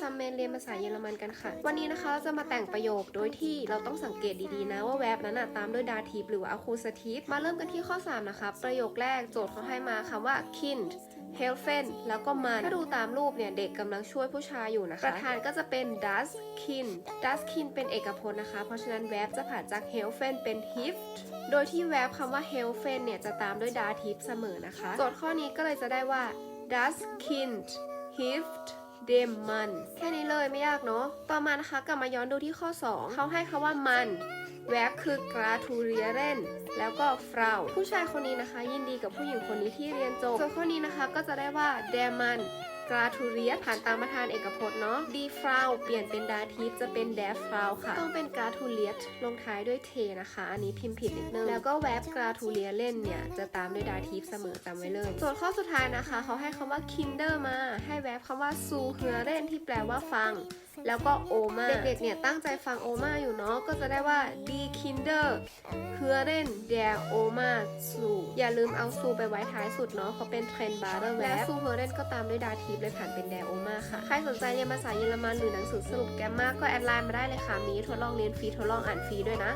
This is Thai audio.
ซัมเมนเรียนภาษาเยอรมันกันค่ะ วันนี้นะคะเราจะมาแต่งประโยคโดยที่เราต้องสังเกตดีๆนะว่าแวบนั้นนะตามด้วยดาทีฟหรือว่า accusative มาเริ่มกันที่ข้อ 3 นะคะ ประโยคแรกโจทย์เขาให้มาคำว่า kind helfen แล้วก็มัน ถ้าดูตามรูปเนี่ย เด็กกำลังช่วยผู้ชายอยู่นะคะ ประธานก็จะเป็น das kind das kind เป็นเอกพจน์นะคะ เพราะฉะนั้นแวบจะผ่านจาก helfen เป็น hift โดยที่แวบคำว่า helfen เนี่ย จะตามด้วยดาทีฟเสมอนะคะ โจทย์ข้อนี้ก็เลยจะได้ว่า das kind เดมมันแค่นี้เลยไม่ยากเนาะ ต่อมานะคะกลับมาย้อนดูที่ข้อ 2 เขาให้คาว่ามันแวบคือกราทูเรียเรนแล้วก็ฟราวผู้ชายคนนี้นะคะ ยินดีกับผู้หญิงคนนี้ที่เรียนจบ ส่วนข้อนี้นะคะก็จะได้ว่าเดมัน กราทูเรียสผ่านตามประธานเอกพจน์เนาะดีฟราวเปลี่ยนเป็นดาทิฟจะเป็นแดฟราวค่ะ ต้องเป็นกราทูเรียสลงท้ายด้วยเทนะคะ อันนี้พิมพ์ผิดนิดนึง แล้วก็แวบกราทูเรียเล่นเนี่ย จะตามด้วยดาทิฟเสมอจำไว้เลยส่วนข้อสุดท้ายนะคะ เขาให้คำว่าคินเดอร์มา ให้แวบคำว่าซูเฮือเล่นที่แปลว่าฟัง แล้วก็โอมาเด็กๆเนี่ยตั้งใจฟังโอมาอยู่เนาะก็จะได้ว่า die Kinder hören der Oma zu อย่าลืมเอาซูไปไว้ท้ายสุดเนาะเขาเป็นเทรนบาร์เดอร์และ zu hören ก็ตามด้วยดาทีฟเลยผ่านเป็นแดโอมาค่ะ ใครสนใจเรียนภาษาเยอรมันหรือหนังสือสรุปแกมมาก็แอดไลน์มาได้เลยค่ะ มีทดลองเรียนฟรีทดลองอ่านฟรีด้วยนะ